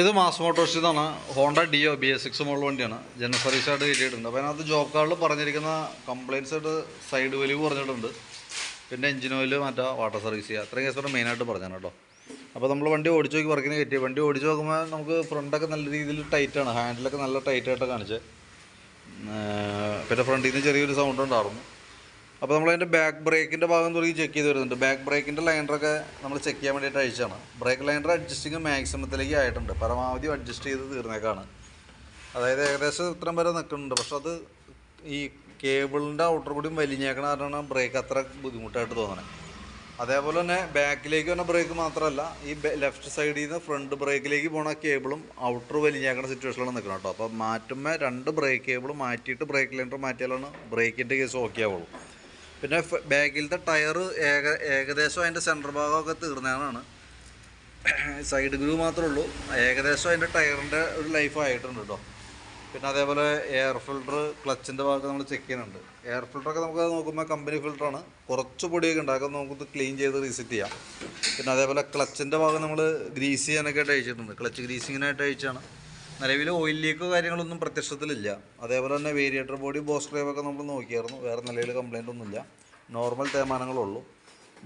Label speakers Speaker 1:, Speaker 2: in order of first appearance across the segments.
Speaker 1: ഇത് മാസ് മോട്ടോഴ്സിൽ നിന്നാണ് Honda Dio B S six model വണ്ടിയാണ്. ജനറൽ സർവീസ് ആയിട്ട് കയറ്റിയിട്ടുണ്ട്. അപ്പോൾ അതിനകത്ത് ജോബ് കാർഡിൽ പറഞ്ഞിരിക്കുന്ന കംപ്ലയിൻസ് ആയിട്ട് സൈഡ് വലിവ് പറഞ്ഞിട്ടുണ്ട്. പിന്നെ എഞ്ചിൻ ഓയിൽ മറ്റേ വാട്ടർ സർവീസ് ചെയ്യുക. അത്രയും കേസ് മെയിൻ മെയിനായിട്ട് പറഞ്ഞാണ് കേട്ടോ. അപ്പോൾ നമ്മൾ വണ്ടി ഓടിച്ചു നോക്കി വർക്കിന് കയറ്റി. വണ്ടി ഓടിച്ചു നോക്കുമ്പോൾ നമുക്ക് ഫ്രണ്ടൊക്കെ നല്ല രീതിയിൽ ടൈറ്റാണ് ഹാൻഡിലൊക്കെ നല്ല ടൈറ്റായിട്ട് കാണിച്ചത് പിന്നെ ഫ്രണ്ടിൽ നിന്ന് ചെറിയൊരു സൗണ്ട് ഉണ്ടായിരുന്നു. അപ്പോൾ നമ്മൾ അതിന്റെ ബാക്ക് ബ്രേക്കിന്റെ ഭാഗം തുടങ്ങി ചെക്ക് ചെയ്ത് വരുന്നുണ്ട്. ബാക്ക് ബ്രേക്കിന്റെ ലൈനറൊക്കെ നമ്മൾ ചെക്ക് ചെയ്യാൻ വേണ്ടിയിട്ട് അയച്ചാണ് ബ്രേക്ക് ലൈനർ അഡ്ജസ്റ്റിങ് മാക്സിമത്തിലേക്ക് ആയിട്ടുണ്ട്. പരമാവധി അഡ്ജസ്റ്റ് ചെയ്ത് തീർന്നേക്കാണ്. അതായത് ഏകദേശം ഇത്രയും വരെ നിൽക്കുന്നുണ്ട്. പക്ഷെ അത് ഈ കേബിളിന്റെ ഔട്ടർ കൂടിയും വലിഞ്ഞേക്കണ കാരണമാണ് ബ്രേക്ക് അത്ര ബുദ്ധിമുട്ടായിട്ട് തോന്നണേ. അതേപോലെ തന്നെ ബാക്കിലേക്ക് വന്ന ബ്രേക്ക് മാത്രമല്ല ഈ ലെഫ്റ്റ് സൈഡിൽ നിന്ന് ഫ്രണ്ട് ബ്രേക്കിലേക്ക് പോണ കേബിളും ഔട്ടർ വലിഞ്ഞേക്കണ സിറ്റുവേഷനിലാണ് നിൽക്കണം കേട്ടോ. അപ്പോൾ മാറ്റുമ്പോൾ രണ്ട് ബ്രേക്ക് കേബിൾ മാറ്റിയിട്ട് ബ്രേക്ക് ലൈനർ മാറ്റിയാലാണ് ബ്രേക്കിന്റെ കേസ് ഓക്കെ ആവുള്ളൂ. പിന്നെ ബാക്കിലത്തെ ടയർ ഏക ഏകദേശം അതിന്റെ സെന്റർ ഭാഗമൊക്കെ തീർന്നതാണ്. സൈഡ് ഗ്രൂ മാത്രമേ ഉള്ളൂ. ഏകദേശം അതിന്റെ ടയറിന്റെ ഒരു ലൈഫ് ആയിട്ടുണ്ട് കേട്ടോ പിന്നെ അതേപോലെ എയർ ഫിൽട്ടർ ക്ലച്ചിന്റെ ഭാഗത്ത് നമ്മൾ ചെക്ക് ചെയ്യുന്നുണ്ട്. എയർ ഫിൽട്ടറൊക്കെ നമുക്ക് നോക്കുമ്പോൾ കമ്പനി ഫിൽട്ടറാണ് കുറച്ച് പൊടിയൊക്കെ ഉണ്ട് അതൊക്കെ നമുക്ക് ക്ലീൻ ചെയ്ത് റീസെറ്റ് ചെയ്യാം. പിന്നെ അതേപോലെ ക്ലച്ചിന്റെ ഭാഗം നമ്മൾ ഗ്രീസ് ചെയ്യാനൊക്കെ ആയിട്ട് അയച്ചിട്ടുണ്ട്. ക്ലച്ച് ഗ്രീസിങ്ങിനായിട്ട് അയച്ചാണ് നിലവിൽ ഓയിൽ ലീക്കോ കാര്യങ്ങളൊന്നും പ്രത്യക്ഷത്തിലില്ല. അതേപോലെ തന്നെ വേരിയേറ്റർ ബോഡി ബോസ് ഡ്രൈവൊക്കെ നമ്മൾ നോക്കിയായിരുന്നു. വേറെ നിലയിൽ കംപ്ലൈന്റ് ഒന്നുമില്ല. നോർമൽ തേമാനങ്ങളുള്ളൂ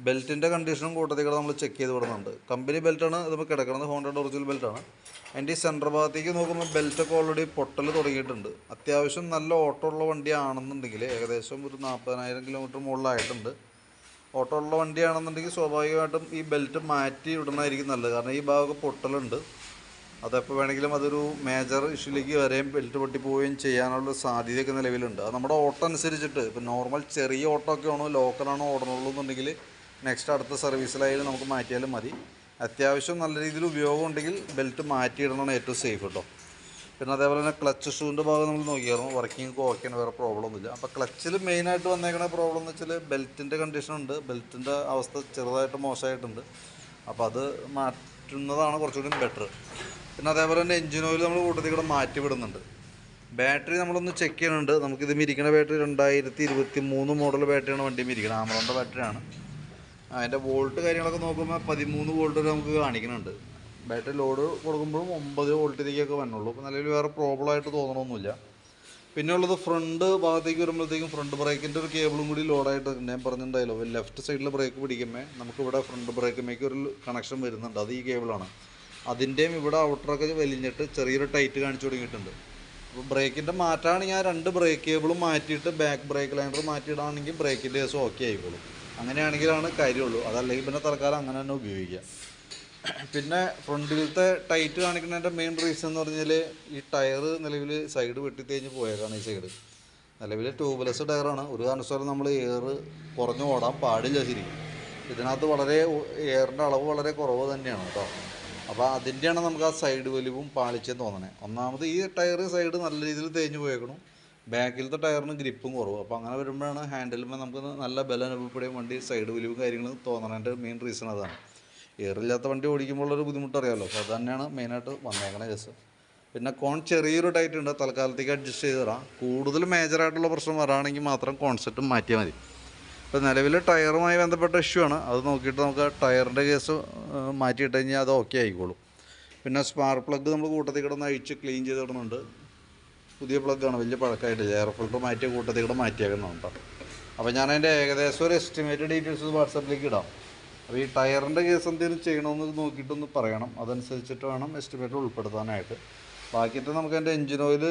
Speaker 1: ബെൽറ്റിന്റെ കണ്ടീഷനും കൂട്ടത്തിൽ നമ്മൾ ചെക്ക് ചെയ്ത് വിടുന്നുണ്ട്. കമ്പനി ബെൽറ്റാണ് ഇതിപ്പോൾ കിടക്കുന്നത് ഹോണ്ടയുടെ ഒറിജിനൽ ബെൽറ്റാണ് അതിന്റെ ഈ സെന്റർ ഭാഗത്തേക്ക് നോക്കുമ്പോൾ ബെൽറ്റൊക്കെ ഓൾറെഡി പൊട്ടൽ തുടങ്ങിയിട്ടുണ്ട്. അത്യാവശ്യം നല്ല ഓട്ടോ ഉള്ള വണ്ടിയാണെന്നുണ്ടെങ്കിൽ ഏകദേശം ഒരു നാൽപ്പതിനായിരം കിലോമീറ്റർ മുകളിലായിട്ടുണ്ട്. ഓട്ടോ ഉള്ള വണ്ടിയാണെന്നുണ്ടെങ്കിൽ സ്വാഭാവികമായിട്ടും ഈ ബെൽറ്റ് മാറ്റി ഇടുന്നതായിരിക്കും നല്ലത്. കാരണം ഈ ഭാഗമൊക്കെ പൊട്ടലുണ്ട്. അതെപ്പോൾ വേണമെങ്കിലും അതൊരു മേജർ ഇഷ്യൂലേക്ക് വരെയും ബെൽറ്റ് പൊട്ടിപ്പോവുകയും ചെയ്യാനുള്ള സാധ്യതയൊക്കെ നിലവിലുണ്ട്. അത് നമ്മുടെ ഓട്ടോ അനുസരിച്ചിട്ട് ഇപ്പോൾ നോർമൽ ചെറിയ ഓട്ടോ ഒക്കെ ആണോ ലോക്കലാണോ ഓടണുള്ളൂ എന്നുണ്ടെങ്കിൽ നെക്സ്റ്റ് അടുത്ത സർവീസിലായാലും നമുക്ക് മാറ്റിയാലും മതി. അത്യാവശ്യം നല്ല രീതിയിൽ ഉപയോഗം ഉണ്ടെങ്കിൽ ബെൽറ്റ് മാറ്റിയിടണമാണ് ഏറ്റവും സേഫ് കേട്ടോ പിന്നെ അതേപോലെ തന്നെ ക്ലച്ച് ഷൂവിന്റെ ഭാഗം നമ്മൾ നോക്കിയായിരുന്നു. വർക്കിംഗ് ഓക്കെയാണ് വേറെ പ്രോബ്ലം ഒന്നുമില്ല അപ്പോൾ ക്ലച്ചിൽ മെയിനായിട്ട് വന്നേക്കണ പ്രോബ്ലം എന്ന് വെച്ചാൽ ബെൽറ്റിന്റെ കണ്ടീഷൻ ഉണ്ട്. ബെൽറ്റിന്റെ അവസ്ഥ ചെറുതായിട്ട് മോശമായിട്ടുണ്ട്. അപ്പോൾ അത് മാറ്റുന്നതാണ് കുറച്ചുകൂടി ബെറ്റർ പിന്നെ അതേപോലെ തന്നെ എഞ്ചിൻ ഓയിൽ നമ്മൾ കൂട്ടത്തിൽ കൂടെ മാറ്റി വിടുന്നുണ്ട്. ബാറ്ററി നമ്മളൊന്ന് ചെക്ക് ചെയ്യുന്നുണ്ട്. നമുക്കിത് ഇരിക്കുന്ന ബാറ്ററി രണ്ടായിരത്തി ഇരുപത്തി മൂന്ന് മോഡൽ ബാറ്ററിയാണ് വണ്ടി ഇരിക്കുന്നത് ആമറോണിന്റെ ബാറ്ററിയാണ് അതിന്റെ വോൾട്ട് കാര്യങ്ങളൊക്കെ നോക്കുമ്പോൾ പതിമൂന്ന് വോൾട്ട് വരെ നമുക്ക് കാണിക്കുന്നുണ്ട്. ബാറ്ററി ലോഡ് കൊടുക്കുമ്പോഴും ഒമ്പത് വോൾട്ടിലേക്കൊക്കെ വന്നുള്ളൂ. അപ്പോൾ നിലവിൽ വേറെ പ്രോബ്ലം ആയിട്ട് തോന്നണമൊന്നുമില്ല പിന്നെ ഉള്ളത് ഫ്രണ്ട് ഭാഗത്തേക്ക് വരുമ്പോഴത്തേക്കും ഫ്രണ്ട് ബ്രേക്കിന്റെ ഒരു കേബിളും കൂടി ലോഡായിട്ട് ഞാൻ പറഞ്ഞിട്ടുണ്ടായല്ലോ ലെഫ്റ്റ് സൈഡിൽ ബ്രേക്ക് പിടിക്കുമ്പോൾ നമുക്കിവിടെ ഫ്രണ്ട് ബ്രേക്കുമേക്ക് ഒരു കണക്ഷൻ വരുന്നുണ്ട്. അത് ഈ കേബിളാണ് അതിന്റെയും ഇവിടെ ഔട്ടറൊക്കെ വലിഞ്ഞിട്ട് ചെറിയൊരു ടൈറ്റ് കാണിച്ചു തുടങ്ങിയിട്ടുണ്ട്. അപ്പോൾ ബ്രേക്കിന്റെ മാറ്റാണ് ഞാൻ രണ്ട് ബ്രേക്ക് കേബിളും മാറ്റിയിട്ട് ബാക്ക് ബ്രേക്ക് ലൈനർ മാറ്റിയിടാണെങ്കിൽ ബ്രേക്കിന്റെ കേസും ഓക്കെ ആയിക്കോളും. അങ്ങനെയാണെങ്കിലാണ് കാര്യമുള്ളൂ. അതല്ലെങ്കിൽ പിന്നെ തൽക്കാലം അങ്ങനെ തന്നെ ഉപയോഗിക്കാം. പിന്നെ ഫ്രണ്ടിലത്തെ ടൈറ്റ് കാണിക്കുന്നതിന്റെ മെയിൻ റീസൺ എന്ന് പറഞ്ഞാൽ ഈ ടയർ നിലവിൽ സൈഡ് വെട്ടി തേഞ്ഞ് പോയേക്കാണ് ഈ സൈഡ് നിലവിൽ ട്യൂബ്ലെസ് ടയറാണ് ഒരു കാരണവശാലും നമ്മൾ എയർ കുറഞ്ഞു ഓടാൻ പാടില്ല ശരിക്കും. ഇതിനകത്ത് വളരെ എയറിന്റെ അളവ് വളരെ കുറവ് തന്നെയാണ് കേട്ടോ. അപ്പോൾ അതിന്റെയാണ് നമുക്ക് ആ സൈഡ് വലിവും പാളിച്ചെന്ന് തോന്നണേ. ഒന്നാമത് ഈ ടയർ സൈഡ് നല്ല രീതിയിൽ തേഞ്ഞ് പോയേക്കണം. ബാക്കിലത്തെ ടയറിന് ഗ്രിപ്പും കുറവ്. അപ്പോൾ അങ്ങനെ വരുമ്പോഴാണ് ഹാൻഡിലുമ്പോൾ നമുക്ക് നല്ല ബലം അനുഭവപ്പെടുകയും വണ്ടി സൈഡ് വലിവും കാര്യങ്ങളും തോന്നണതിന്റെ മെയിൻ റീസൺ അതാണ്. എയറില്ലാത്ത വണ്ടി ഓടിക്കുമ്പോൾ ഒരു ബുദ്ധിമുട്ട് അറിയാമല്ലോ അപ്പോൾ അത് തന്നെയാണ് മെയിനായിട്ട് വന്നേക്കണ കേസ് പിന്നെ കോൺ ചെറിയൊരു ടൈറ്റ് ഉണ്ട്. തൽക്കാലത്തേക്ക് അഡ്ജസ്റ്റ് ചെയ്ത് തരാം. കൂടുതൽ മേജറായിട്ടുള്ള പ്രശ്നം വരാണെങ്കിൽ മാത്രം കോൺസെപ്റ്റ് മാറ്റിയാൽ മതി. ഇപ്പോൾ നിലവിൽ ടയറുമായി ബന്ധപ്പെട്ട ഇഷ്യൂ ആണ്. അത് നോക്കിയിട്ട് നമുക്ക് ടയറിന്റെ കേസ് മാറ്റിയിട്ട് കഴിഞ്ഞാൽ അത് ഓക്കെ ആയിക്കോളും. പിന്നെ സ്പാർക്ക് പ്ലഗ് നമ്മൾ കൂട്ടത്തിൽ കിടന്ന് അഴിച്ച് ക്ലീൻ ചെയ്ത് ഇടുന്നുണ്ട്. പുതിയ പ്ലഗ്ഗാണ് വലിയ പഴക്കമായിട്ടില്ല എയർ ഫിൽട്ടർ മാറ്റിയ കൂട്ടത്തിൽ കൂടെ മാറ്റിയേക്കുന്നുണ്ട് അപ്പോൾ ഞാൻ അതിന്റെ ഏകദേശം ഒരു എസ്റ്റിമേറ്റ് ഡീറ്റെയിൽസ് വാട്സാപ്പിലേക്ക് ഇടാം. അപ്പോൾ ഈ ടയറിന്റെ കേസ് എന്തെങ്കിലും ചെയ്യണമെന്ന് നോക്കിയിട്ടൊന്ന് പറയണം. അതനുസരിച്ചിട്ട് വേണം എസ്റ്റിമേറ്റ് ഉൾപ്പെടുത്താനായിട്ട്. ബാക്കിയിട്ട് നമുക്ക് അതിന്റെ engine oil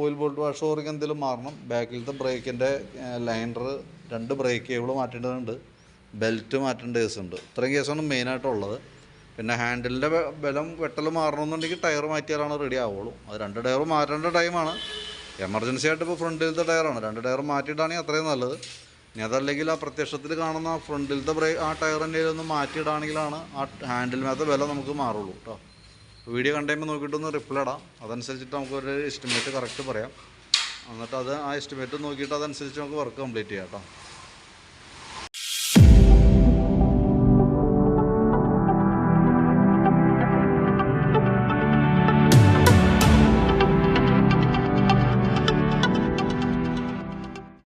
Speaker 1: oil bolt wash O ring എന്തെങ്കിലും മാറണം. ബാക്കിലത്തെ ബ്രേക്കിന്റെ ലൈനർ രണ്ട് ബ്രേക്ക് കേബിൾ മാറ്റേണ്ടതുണ്ട്. ബെൽറ്റ് മാറ്റേണ്ട കേസുണ്ട്. ഇത്രയും കേസാണ് മെയിനായിട്ടുള്ളത് പിന്നെ ഹാൻഡിലിന്റെ ബലം വെട്ടൽ മാറണമെന്നുണ്ടെങ്കിൽ ടയർ മാറ്റിയാലാണ് റെഡി ആവുള്ളൂ. അത് രണ്ട് ടയർ മാറ്റേണ്ട ടൈമാണ് എമർജൻസി ആയിട്ട് ഇപ്പോൾ ഫ്രണ്ടിലത്തെ ടയറാണ് രണ്ട് ടയർ മാറ്റിയിട്ടാണെങ്കിൽ അത്രയും നല്ലത്. ഇനി അതല്ലെങ്കിൽ ആ പ്രത്യക്ഷത്തിൽ കാണുന്ന ഫ്രണ്ടിലത്തെ ബ്രേക്ക് ആ ടയറിന്റെ ഒന്ന് മാറ്റിയിടാണെങ്കിലാണ് ആ ഹാൻഡിൽ ഹാൻഡിലിനകത്ത് വില നമുക്ക് മാറുള്ളൂ കേട്ടോ വീഡിയോ കണ്ടുമ്പോൾ നോക്കിയിട്ടൊന്ന് റിപ്ലൈ ഇടാം. അതനുസരിച്ചിട്ട് നമുക്കൊരു എസ്റ്റിമേറ്റ് കറക്റ്റ് പറയാം. എന്നിട്ട് അത് ആ എസ്റ്റിമേറ്റ് നോക്കിയിട്ട് അതനുസരിച്ച് നമുക്ക് വർക്ക് കംപ്ലീറ്റ് ചെയ്യാം കേട്ടോ.